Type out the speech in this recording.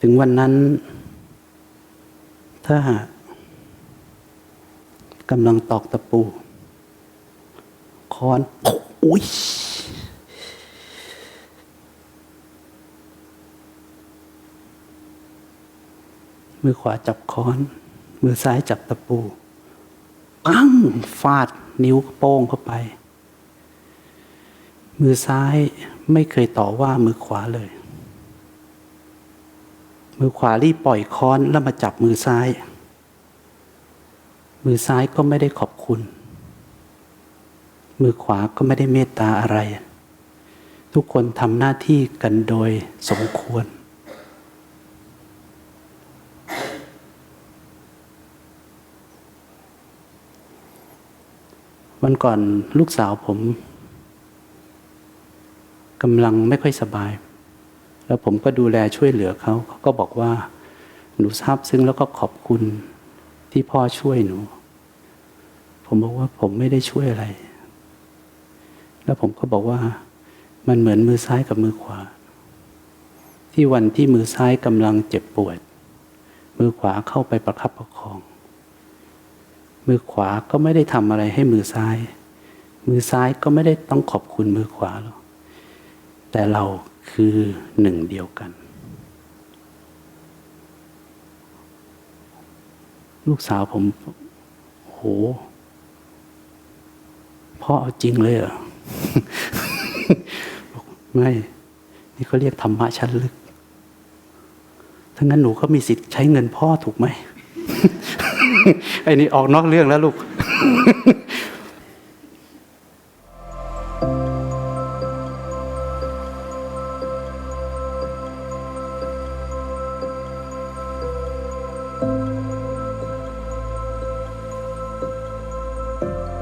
ถึงวันนั้น ถ้ากกำลังตอกตะปูค้อนอุ้ยมือขวาจับค้อน มือซ้ายจับตะปูปั้งฟาดนิ้วโป้งเข้าไป มือซ้ายไม่เคยต่อว่ามือขวาเลย มือขวารีบปล่อยค้อนแล้วมาจับมือซ้าย มือซ้ายก็ไม่ได้ขอบคุณ มือขวาก็ไม่ได้เมตตาอะไร ทุกคนทำหน้าที่กันโดยสมควร วันก่อนลูกสาวผมกำลังไม่ค่อยสบาย แล้วผมก็ดูแลช่วยเหลือเขาเขาก็บอกว่า หนูซาบซึ้งแล้วก็ขอบคุณที่พ่อช่วยหนู ผมบอกว่าผมไม่ได้ช่วยอะไร แล้วผมก็บอกว่ามันเหมือนมือซ้ายกับมือขวา ที่วันที่มือซ้ายกำลังเจ็บปวด มือขวาเข้าไปประคับประคอง มือขวาก็ไม่ได้ทำอะไรให้มือซ้าย มือซ้ายก็ไม่ได้ต้องขอบคุณมือขวาหรอกแต่เราคือหนึ่งเดียวกัน ลูกสาวผมโหพ่อเอาจริงเลยเหรอบอกไม่ นี่เขาเรียกธรรมะชั้นลึกถ้างั้นหนูก็มีสิทธิ์ใช้เงินพ่อถูกไหมไอ้นี่ออกนอกเรื่องแล้วลูก you.